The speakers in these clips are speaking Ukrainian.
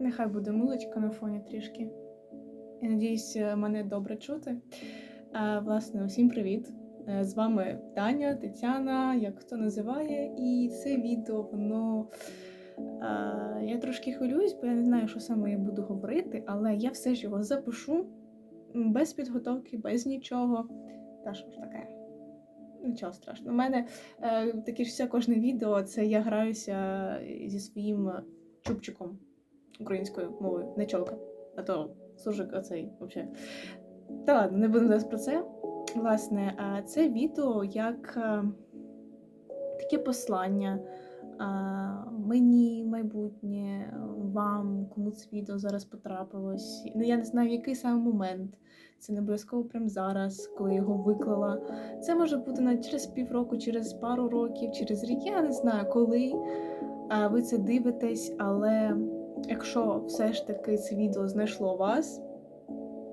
Нехай буде милочка на фоні трішки. Я надіюсь, е, мене добре чути. А, власне, усім привіт! Е, З вами Таня, Тетяна, як хто називає, і це відео, воно. А, я трошки хвилююсь, бо я не знаю, що саме я буду говорити, але я все ж його запишу без підготовки, без нічого. Та що ж таке? Нічого страшного. У мене е, таке ж все кожне відео це я граюся зі своїм чубчиком українською мовою, не чолка, а то суржик оцей взагалі. Та ладно, не будемо зараз про це. Власне, це відео як е, таке послання мені, майбутнє, вам, кому це відео зараз потрапилось. Ну, я не знаю, в який саме момент. Це не обов'язково прямо зараз, коли його виклала. Це може бути навіть через півроку, через пару років, через рік. Я не знаю, коли ви це дивитесь, але якщо все ж таки це відео знайшло вас,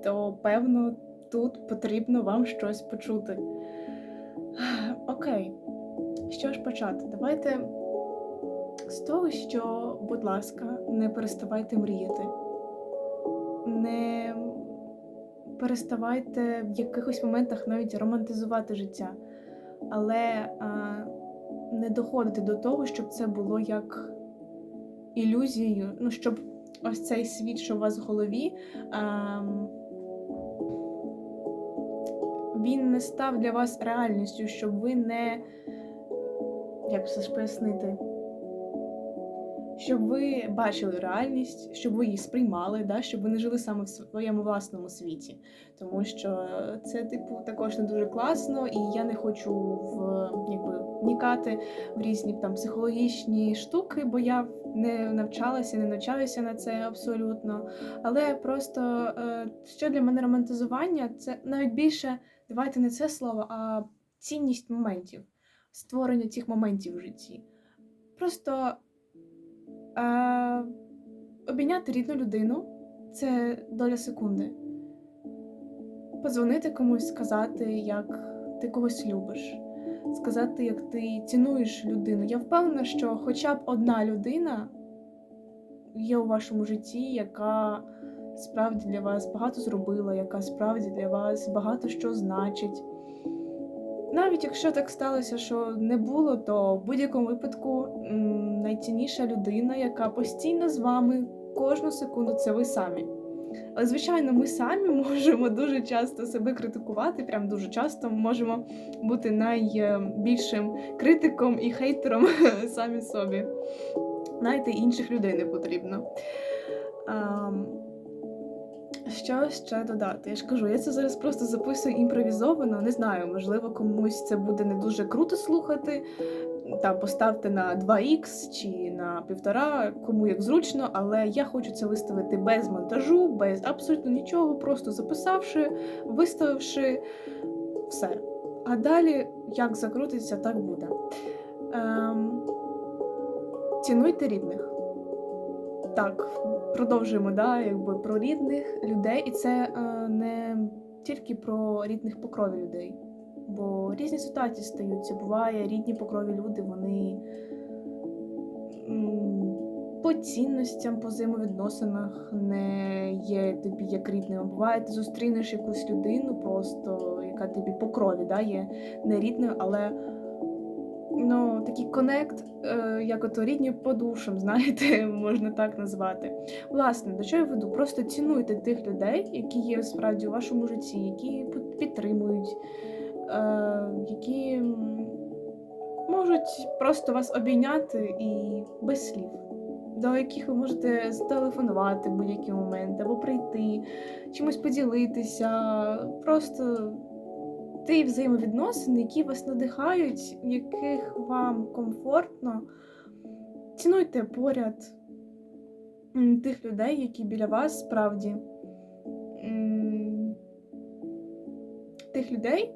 то певно тут потрібно вам щось почути. Окей, що ж почати? Давайте з того, що, будь ласка, не переставайте мріяти. Не переставайте в якихось моментах навіть романтизувати життя, але а, не доходити до того, щоб це було як ілюзією, ну, щоб ось цей світ, що у вас в голові, а, він не став для вас реальністю, щоб ви не. Як це ж пояснити? Щоб ви бачили реальність, щоб ви її сприймали, да? щоб ви не жили саме в своєму власному світі. Тому що це, типу, також не дуже класно, і я не хочу в якби вникати в різні там психологічні штуки, бо я не навчалася, не навчаюся на це абсолютно. Але просто е, що для мене романтизування, це навіть більше давайте не це слово, а цінність моментів, створення цих моментів в житті. Просто е, обійняти рідну людину це доля секунди. Подзвонити комусь, сказати, як ти когось любиш, сказати, як ти цінуєш людину. Я впевнена, що хоча б одна людина є у вашому житті, яка справді для вас багато зробила, яка справді для вас багато що значить. Навіть якщо так сталося, що не було, то в будь-якому випадку найцінніша людина, яка постійно з вами кожну секунду, це ви самі. Але, звичайно, ми самі можемо дуже часто себе критикувати, прям дуже часто можемо бути найбільшим критиком і хейтером самі собі. Знаєте, інших людей не потрібно. Що ще додати? Я ж кажу, я це зараз просто записую імпровізовано. Не знаю, можливо, комусь це буде не дуже круто слухати. Там поставте на 2х чи на півтора, кому як зручно, але я хочу це виставити без монтажу, без абсолютно нічого, просто записавши, виставивши все. А далі, як закрутиться, так буде. Ем, цінуйте рідних. Так, продовжуємо да, якби, про рідних людей, і це е, не тільки про рідних по крові людей. Бо різні ситуації стаються. Буває, рідні по крові люди, вони по цінностям, по взаємовідносинах не є тобі як рідним. Буває, ти зустрінеш якусь людину, просто яка тобі по крові да, є не рідною, але ну, такий конект, е, як ото рідні по душам, знаєте, можна так назвати. Власне, до чого я веду? Просто цінуйте тих людей, які є справді у вашому житті, які під- підтримують, е, які можуть просто вас обійняти і без слів. До яких ви можете зателефонувати в будь-який момент, або прийти, чимось поділитися, просто ті взаємовідносини, які вас надихають, яких вам комфортно. Цінуйте поряд тих людей, які біля вас справді. Тих людей,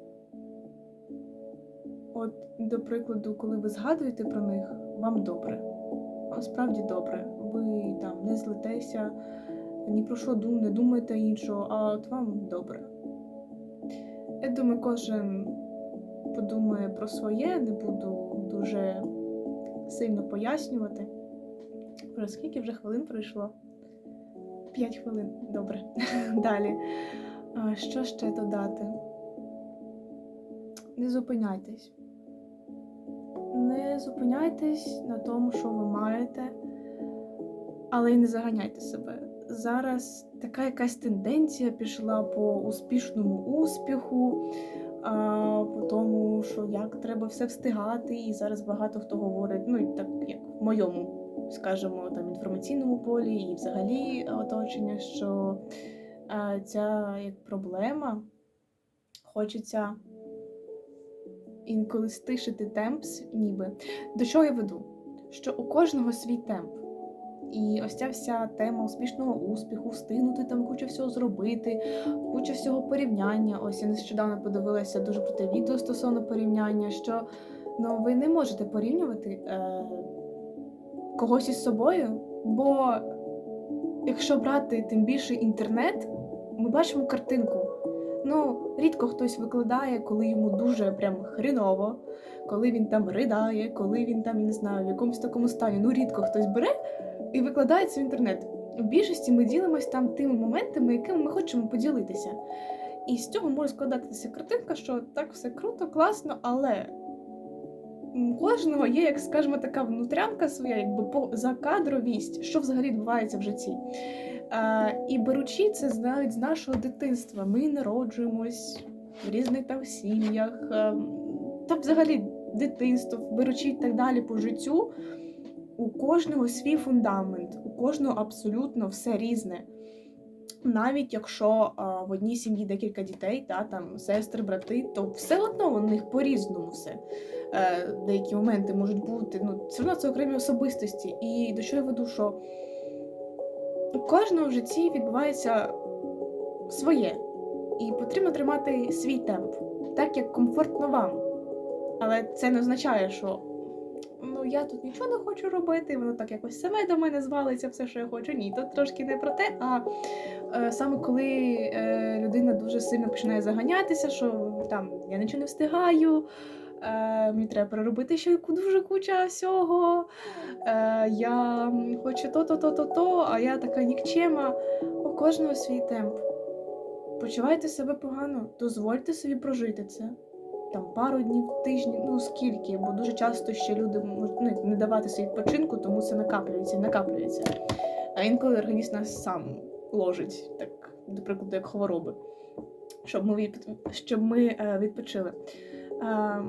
от, до прикладу, коли ви згадуєте про них, вам добре. Вам справді добре. Ви там не злитеся, ні про що дум, не думаєте іншого, а от вам добре. Я думаю, кожен подумає про своє, не буду дуже сильно пояснювати. Про скільки вже хвилин пройшло? 5 хвилин. Добре. Далі. Що ще додати? Не зупиняйтесь. Не зупиняйтесь на тому, що ви маєте, але й не заганяйте себе. Зараз така якась тенденція пішла по успішному успіху, а, по тому, що як треба все встигати, і зараз багато хто говорить, ну і так як в моєму, скажімо, там інформаційному полі, і взагалі оточення, що а, ця як проблема хочеться інколи стишити темп, ніби. До чого я веду? Що у кожного свій темп. І ось ця вся тема успішного успіху, встигнути там кучу всього зробити, куча всього порівняння. Ось я нещодавно подивилася дуже круте відео стосовно порівняння, що ну, ви не можете порівнювати е, когось із собою, бо якщо брати тим більше інтернет, ми бачимо картинку. Ну, рідко хтось викладає, коли йому дуже прям хріново, коли він там ридає, коли він там, я не знаю, в якомусь такому стані. Ну, рідко хтось бере і викладає це в інтернет. У більшості ми ділимось там тими моментами, якими ми хочемо поділитися. І з цього може складатися картинка, що так все круто, класно, але у кожного є, як скажімо, така внутрянка своя, якби по закадровість, що взагалі відбувається в житті. Е, і беручи це навіть з нашого дитинства, ми народжуємось в різних там сім'ях, е, та взагалі дитинство, беручи і так далі по життю, у кожного свій фундамент, у кожного абсолютно все різне. Навіть якщо а, в одній сім'ї декілька дітей, та там сестри, брати, то все одно у них по-різному все. Е, деякі моменти можуть бути. Ну, все одно це окремі особистості. І до чого я веду, що у кожного в житті відбувається своє, і потрібно тримати свій темп, так як комфортно вам. Але це не означає, що ну я тут нічого не хочу робити, воно так якось саме до мене звалиться, все, що я хочу. Ні, тут трошки не про те. А е, саме коли е, людина дуже сильно починає заганятися, що там я нічого не встигаю. Е, мені треба переробити ще дуже куча всього. Е, я хочу то-то, то-то, то, а я така нікчема. У кожного свій темп. Почувайте себе погано, дозвольте собі прожити це. Там пару днів, тижні, ну скільки, бо дуже часто ще люди можуть ну, не давати собі відпочинку, тому це накаплюється накаплюється. А інколи організм нас сам ложить, так, до прикладу, як хвороби, щоб ми, від... щоб ми е, відпочили. Е,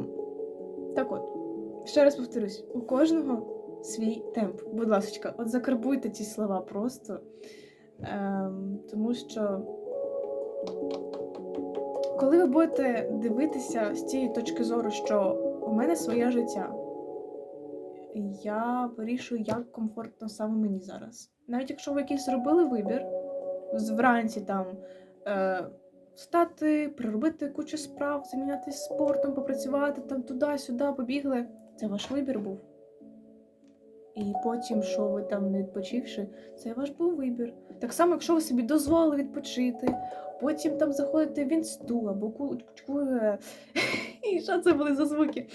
так от, ще раз повторюсь, у кожного свій темп. Будь ласка, от закарбуйте ці слова просто, е, тому що. Коли ви будете дивитися з цієї точки зору, що у мене своє життя, я вирішую, як комфортно саме мені зараз. Навіть якщо ви якийсь зробили вибір, вранці там е, встати, приробити кучу справ, замінятися спортом, попрацювати там туди-сюди, побігли, це ваш вибір був. І потім, що ви там не відпочивши, це ваш був вибір. Так само, якщо ви собі дозволили відпочити, потім там заходите в інсту, або кучкує. І що це були за звуки?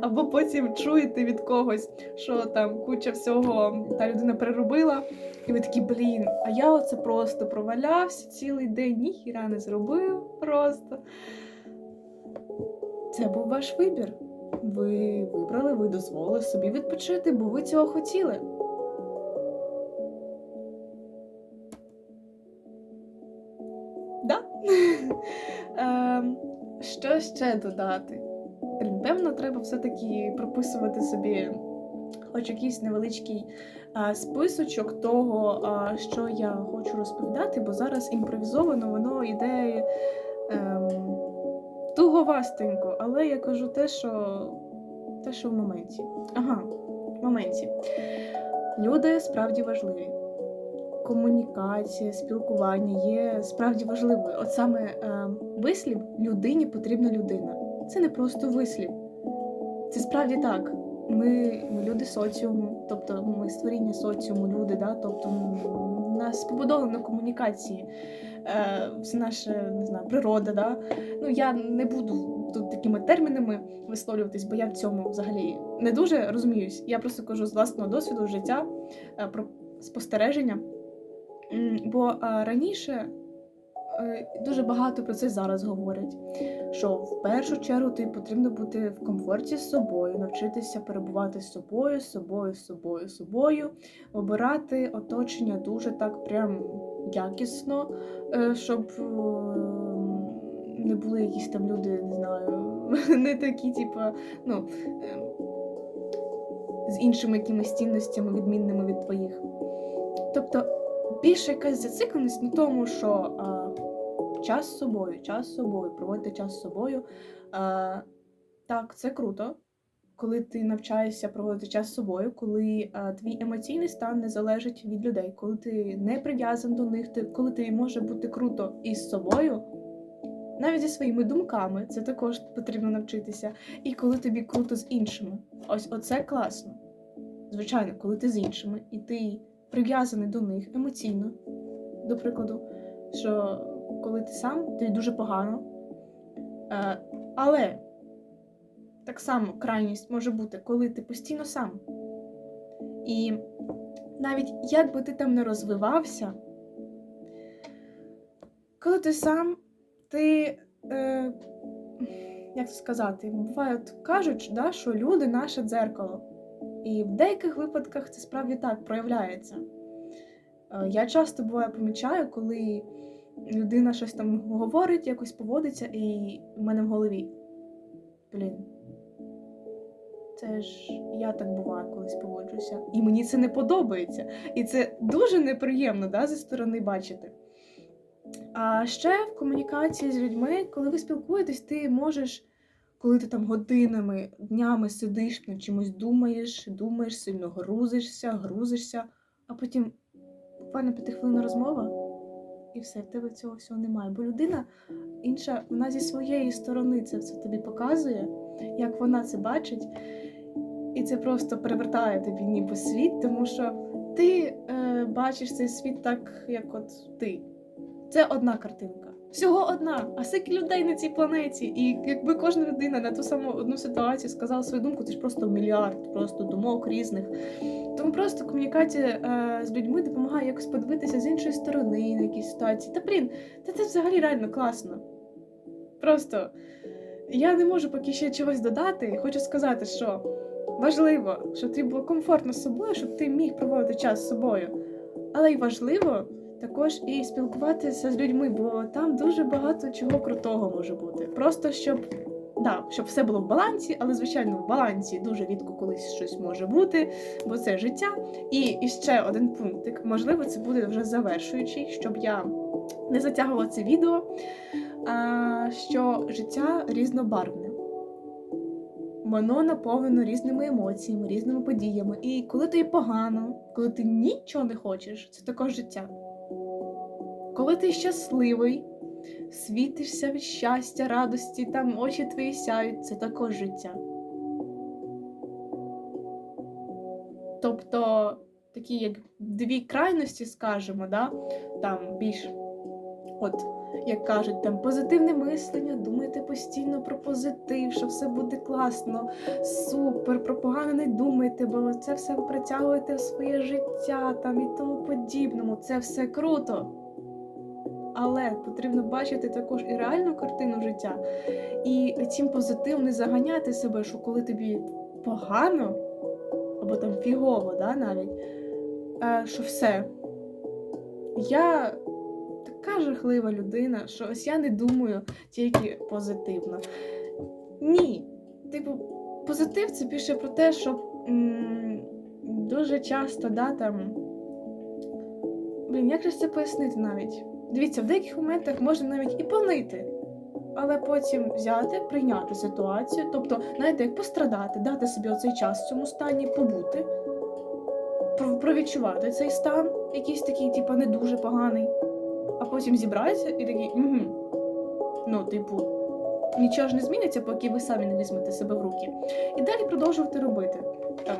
Або потім чуєте від когось, що там куча всього та людина переробила, і ви такі, блін, а я оце просто провалявся цілий день, ніхіра не зробив просто. Це був ваш вибір. Ви вибрали, ви дозволили собі відпочити, бо ви цього хотіли. Да? Ем, Що ще додати? Певно, треба все-таки прописувати собі хоч якийсь невеличкий а, списочок того, а, що я хочу розповідати, бо зараз імпровізовано воно йде. Ем, туговастенько, але я кажу те, що те, що в моменті. Ага, в моменті. Люди справді важливі. Комунікація, спілкування є справді важливою. От саме е, вислів людині потрібна людина. Це не просто вислів. Це справді так. Ми, ми люди соціуму, тобто ми створіння соціуму, люди, да? тобто нас побудовано комунікації е, все наше не знаю, природа. Да? Ну я не буду тут такими термінами висловлюватись, бо я в цьому взагалі не дуже розуміюсь. Я просто кажу з власного досвіду життя е, про спостереження. Бо е, раніше е, дуже багато про це зараз говорять. Що в першу чергу тобі потрібно бути в комфорті з собою, навчитися перебувати з собою, з собою, з собою, з собою, обирати оточення дуже так прям якісно, е, щоб е, не були якісь там люди, не знаю, не такі, типа, ну. е, З іншими якимись цінностями, відмінними від твоїх. Тобто більше якась зацикленість на тому, що а, час з собою, час з собою, проводити час з собою. А, так, це круто, коли ти навчаєшся проводити час з собою, коли а, твій емоційний стан не залежить від людей, коли ти не прив'язаний до них, ти, коли тобі може бути круто із собою. Навіть зі своїми думками це також потрібно навчитися. І коли тобі круто з іншими. Ось оце класно. Звичайно, коли ти з іншими, і ти прив'язаний до них емоційно, до прикладу, що коли ти сам, тобі дуже погано. Е, але так само крайність може бути, коли ти постійно сам. І навіть як би ти там не розвивався, коли ти сам, ти. Е, як це сказати, буває, кажуть, да, що люди наше дзеркало. І в деяких випадках це справді так проявляється. Е, Я часто буває помічаю, коли людина щось там говорить, якось поводиться, і в мене в голові. Блін. Це ж я так буває колись поводжуся. І мені це не подобається. І це дуже неприємно да, зі сторони бачити. А ще в комунікації з людьми, коли ви спілкуєтесь, ти можеш коли ти там годинами, днями сидиш над чимось думаєш, думаєш, сильно грузишся, грузишся, а потім буквально п'ятихвилинна розмова, і все, в тебе цього всього немає. Бо людина інша, вона зі своєї сторони це все тобі показує, як вона це бачить, і це просто перевертає тобі ніби світ, тому що ти е, бачиш цей світ так, як от ти. Це одна картинка. Всього одна, а скільки людей на цій планеті. І якби кожна людина на ту саму одну ситуацію сказала свою думку, це ж просто мільярд просто думок різних. Тому просто комунікація е, з людьми допомагає якось подивитися з іншої сторони на якісь ситуації. Та блін, та це взагалі реально класно. Просто я не можу поки ще чогось додати. Хочу сказати, що важливо, щоб тобі було комфортно з собою, щоб ти міг проводити час з собою. Але й важливо також і спілкуватися з людьми, бо там дуже багато чого крутого може бути. Просто щоб да, щоб все було в балансі, але звичайно в балансі дуже рідко колись щось може бути, бо це життя. І, і ще один пунктик, можливо, це буде вже завершуючий, щоб я не затягувала це відео. А, що життя різнобарвне. Воно наповнено різними емоціями, різними подіями. І коли тобі погано, коли ти нічого не хочеш, це також життя. Коли ти щасливий, світишся від щастя, радості, там очі твої сяють, це також життя. Тобто такі як дві крайності, скажемо, да? там більш, от, як кажуть, там позитивне мислення, думайте постійно про позитив, що все буде класно, супер, про погане не думайте, бо це все притягуєте в своє життя там і тому подібному. Це все круто. Але потрібно бачити також і реальну картину життя, і цим позитивом не заганяти себе, що коли тобі погано, або там фігово, да, навіть, е, що все. Я така жахлива людина, що ось я не думаю тільки позитивно. Ні. Типу, позитив це більше про те, щоб м- дуже часто, да, там. Блін, як же це пояснити навіть? Дивіться, в деяких моментах можна навіть і понити, але потім взяти, прийняти ситуацію, тобто, знаєте, як пострадати, дати собі оцей час в цьому стані, побути, провідчувати цей стан, якийсь такий, типу, не дуже поганий, а потім зібратися і такий, угу. Ну, типу, нічого ж не зміниться, поки ви самі не візьмете себе в руки. І далі продовжувати робити. Там,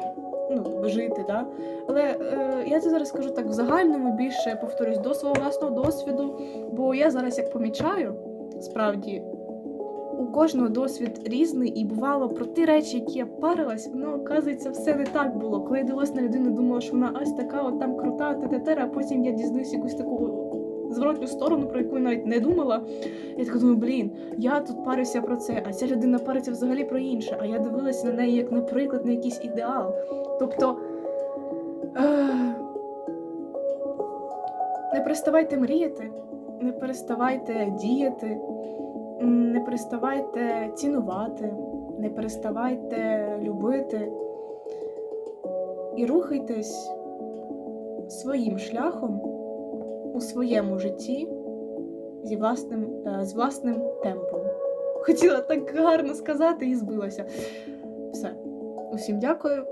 ну, жити, да? Але е, я це зараз скажу так в загальному, більше повторюсь до свого власного досвіду, бо я зараз як помічаю, справді, у кожного досвід різний, і бувало про ті речі, які я парилась, воно оказується все не так було. Коли я дивилась на людину, думала, що вона ось така, от там крута, тетера, а потім я дізнаюсь якусь таку зворотню сторону, про яку я навіть не думала. Я така думаю, блін, я тут парюся про це, а ця людина париться взагалі про інше. А я дивилася на неї як, наприклад, на якийсь ідеал. Тобто. Е- не переставайте мріяти, не переставайте діяти, не переставайте цінувати, не переставайте любити і рухайтесь своїм шляхом у своєму житті зі власним, е, з власним темпом. Хотіла так гарно сказати і збилася. Все. Усім дякую.